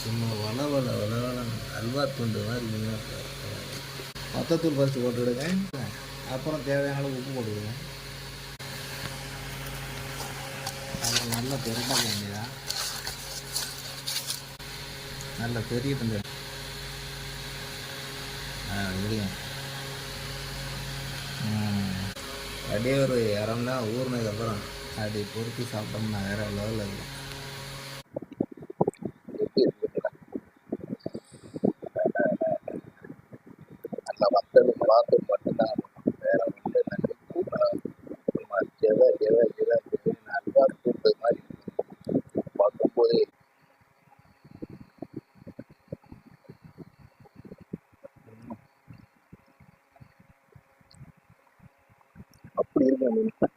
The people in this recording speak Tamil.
சும்மா வள வள வள வள அல்வா துண்டு மாதிரி மீன் மொத்தத்தூள் ஃபஸ்ட்டு போட்டுவிடுங்க அப்புறம் தேவையான அளவு உப்பு போட்டுவிடுங்க அது நல்லா பெருட்டா வேண்டியதா? நல்லா பெரிய தம்பி முடியும் அப்படியே ஒரு இறம்னா ஊர்னதுக்கப்புறம் அப்படி பொறுத்து சாப்பிட்டோம்னா வேற லெவலில் இருக்கும். நான் வந்தது பார்த்தது மட்டும்தான் வேற ஒன்றும் எனக்கு ஜெவ ஜெவ ஜெவ அன்பா மாதிரி பார்க்கும்போதே அப்படி இருக்கு